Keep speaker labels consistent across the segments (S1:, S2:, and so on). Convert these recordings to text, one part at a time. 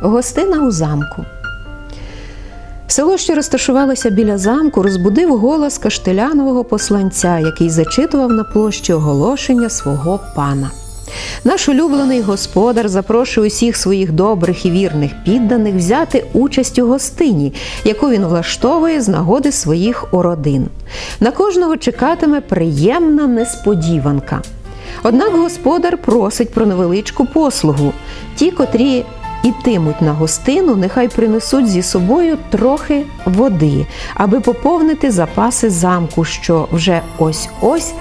S1: Гостина у замку. Село, що розташувалося біля замку, розбудив голос каштелянового посланця, який зачитував на площі оголошення свого пана. Наш улюблений господар запрошує усіх своїх добрих і вірних підданих взяти участь у гостині, яку він влаштовує з нагоди своїх уродин. На кожного чекатиме приємна несподіванка. Однак господар просить про невеличку послугу. Ті, котрі ітимуть на гостину, нехай принесуть зі собою трохи води, аби поповнити запаси замку, що вже ось-ось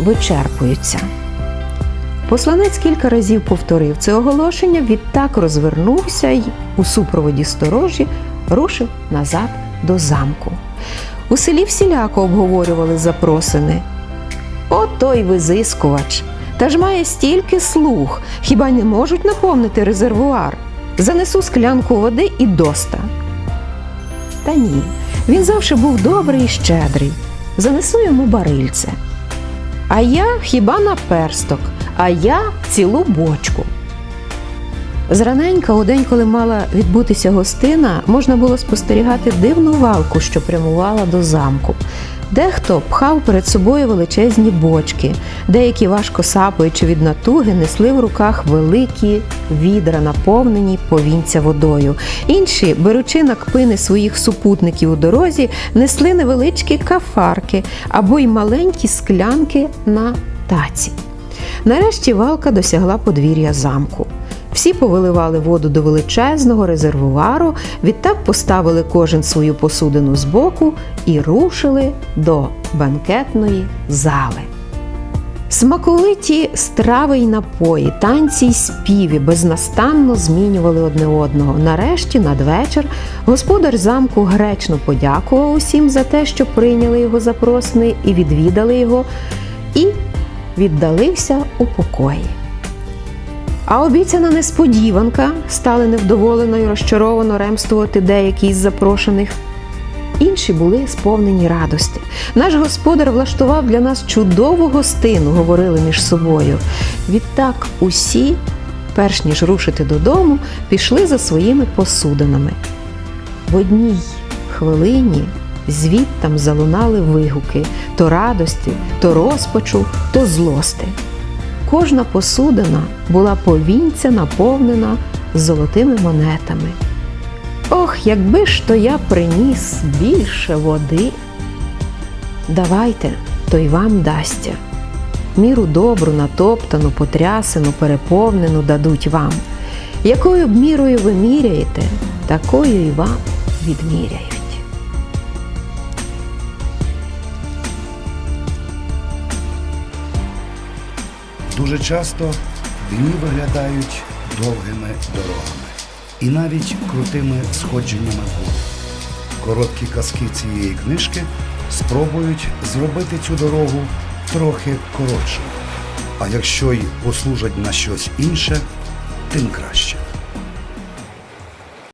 S1: вичерпуються. Посланець кілька разів повторив це оголошення, відтак розвернувся й у супроводі сторожі рушив назад до замку. У селі всіляко обговорювали запросини. О той визискувач! Та ж має стільки слуг, хіба не можуть наповнити резервуар? Занесу склянку води і доста. Та ні, він завжди був добрий і щедрий. Занесу йому барильце. А я хіба на персток, а я цілу бочку. Зраненька, у день, коли мала відбутися гостина, можна було спостерігати дивну валку, що прямувала до замку. Дехто пхав перед собою величезні бочки, деякі важко сапаючи від натуги, несли в руках великі відра, наповнені повінця водою. Інші, беручи на кпини своїх супутників у дорозі, несли невеличкі кафарки або й маленькі склянки на таці. Нарешті валка досягла подвір'я замку. Всі повиливали воду до величезного резервуару, відтак поставили кожен свою посудину збоку і рушили до банкетної зали. Смаковиті страви й напої, танці й співи безнастанно змінювали одне одного. Нарешті, надвечір, господар замку гречно подякував усім за те, що прийняли його запросини і відвідали його, і віддалився у покої. А обіцяна несподіванка стали невдоволено і розчаровано ремствувати деякі із запрошених. Інші були сповнені радості. Наш господар влаштував для нас чудову гостину, говорили між собою. Відтак усі, перш ніж рушити додому, пішли за своїми посудинами. В одній хвилині звідтам залунали вигуки то радості, то розпачу, то злости. Кожна посудина була повінця наповнена золотими монетами. Ох, якби ж то я приніс більше води. Давайте, то й вам дасться. Міру добру, натоптану, потрясену, переповнену дадуть вам. Якою б мірою ви міряєте, такою і вам відміряють.
S2: Дуже часто дні виглядають довгими дорогами і навіть крутими сходженнями гори. Короткі казки цієї книжки спробують зробити цю дорогу трохи коротшою. А якщо й послужать на щось інше, тим краще.